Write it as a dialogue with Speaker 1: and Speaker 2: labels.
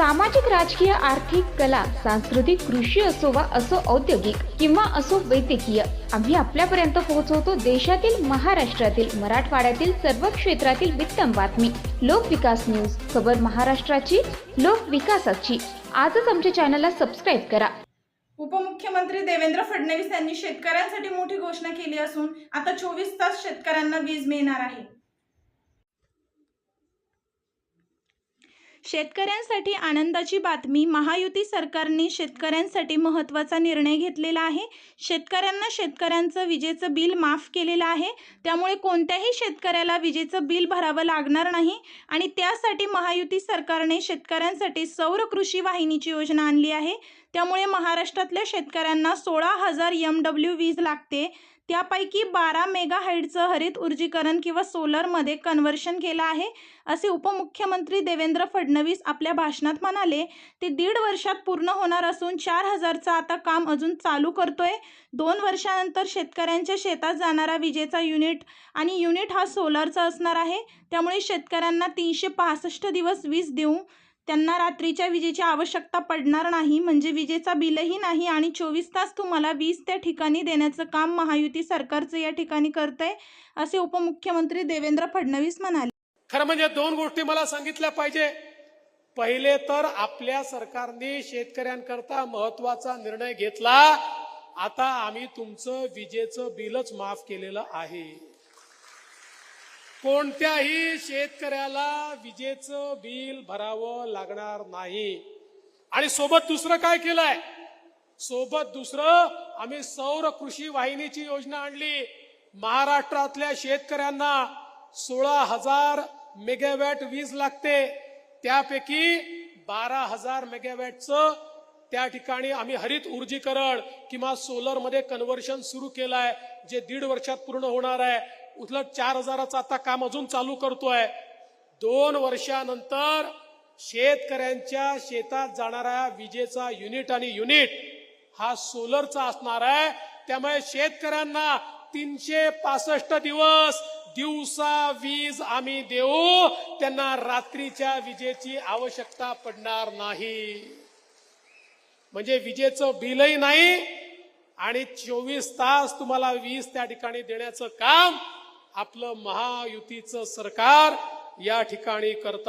Speaker 1: सामाजिक राजकीय आर्थिक कला सांस्कृतिक कृषी असो वा असो औद्योगिक किंवा असो वैद्यकीय आम्ही आपल्यापर्यंत पोहोचवतो देशातील महाराष्ट्रातील मराठवाड्यातील सर्व क्षेत्रातील वित्तम बातमी. लोकविकास न्यूज खबर महाराष्ट्राची लोकविकासाची आजच आमच्या चॅनलला सबस्क्राईब करा.
Speaker 2: उपमुख्यमंत्री देवेंद्र फडणवीस यांनी शेतकऱ्यांसाठी मोठी घोषणा केली असून आता चोवीस तास शेतकऱ्यांना वीज मिळणार आहे. शेतकऱ्यांसाठी आनंदाची बातमी. महायुती सरकारने शेतकऱ्यांसाठी महत्त्वाचा निर्णय घेतलेला आहे. शेतकऱ्यांना शेतकऱ्यांचं विजेचं बिल माफ केलेलं आहे. त्यामुळे कोणत्याही शेतकऱ्याला विजेचं बिल भरावं लागणार नाही. आणि त्यासाठी महायुती सरकारने शेतकऱ्यांसाठी सौर कृषी वाहिनीची योजना आणली आहे. त्यामुळे महाराष्ट्रातल्या शेतकऱ्यांना सोळा हजार एम डब्ल्यू वीज लागते. त्यापैकी बारा मेगाहाईडचं हरित ऊर्जीकरण किंवा सोलरमध्ये कन्व्हर्शन केलं आहे असे उपमुख्यमंत्री देवेंद्र फडणवीस आपल्या भाषणात म्हणाले. ते दीड वर्षात पूर्ण होणार असून चार हजारचं आता काम अजून चालू करतोय. दोन वर्षानंतर शेतकऱ्यांच्या शेतात जाणारा विजेचा युनिट आणि युनिट हा सोलरचा असणार आहे. त्यामुळे शेतकऱ्यांना तीनशे पासष्ट दिवस वीज देऊ त्यांना रात्रीच्या विजेची आवश्यकता पडणार नाही म्हणजे विजेचा बिलही नाही आणि चोवीस तास तुम्हाला वीज त्या ठिकाणी देण्याचं काम महायुती सरकारचं या ठिकाणी करत आहे असे उपमुख्यमंत्री देवेंद्र फडणवीस म्हणाले.
Speaker 3: खरं म्हणजे दोन गोष्टी मला सांगितल्या पाहिजे. पहिले तर आपल्या सरकारने शेतकऱ्यांकरता महत्त्वाचा निर्णय घेतला. आता आम्ही तुमचं विजेचं बिलच माफ केलेलं आहे. कोणत्याही शेतकऱ्याला विजेचं बिल भरावं लागणार नाही. आणि सोबत दुसरं काय केलंय? सोबत दुसरं आम्ही सौर कृषी वाहिनीची योजना आणली. महाराष्ट्रातल्या शेतकऱ्यांना सोळा हजार मेगावॅट वीज लागते. त्यापैकी बारा हजार मेगावॅटचं त्या ठिकाणी आम्ही हरित ऊर्जीकरण किंवा सोलरमध्ये कन्वर्शन कन्व्हर्शन सुरू केलं आहे जे दीड वर्षात पूर्ण होणार आहे. उलट चार हजाराचं आता काम अजून चालू करतोय. दोन वर्षानंतर शेतकऱ्यांच्या शेतात जाणाऱ्या विजेचा युनिट आणि युनिट हा सोलरचा असणार आहे. त्यामुळे शेतकऱ्यांना तीनशे पासष्ट दिवस दिवसा वीज आम्ही देऊ. त्यांना रात्रीच्या विजेची आवश्यकता पडणार नाही. म्हणजे विजेचं बिलही नाही आणि चोवीस तास तुम्हाला वीज त्या ठिकाणी देण्याचं काम आपलं महायुतीचं सरकार या ठिकाणी करत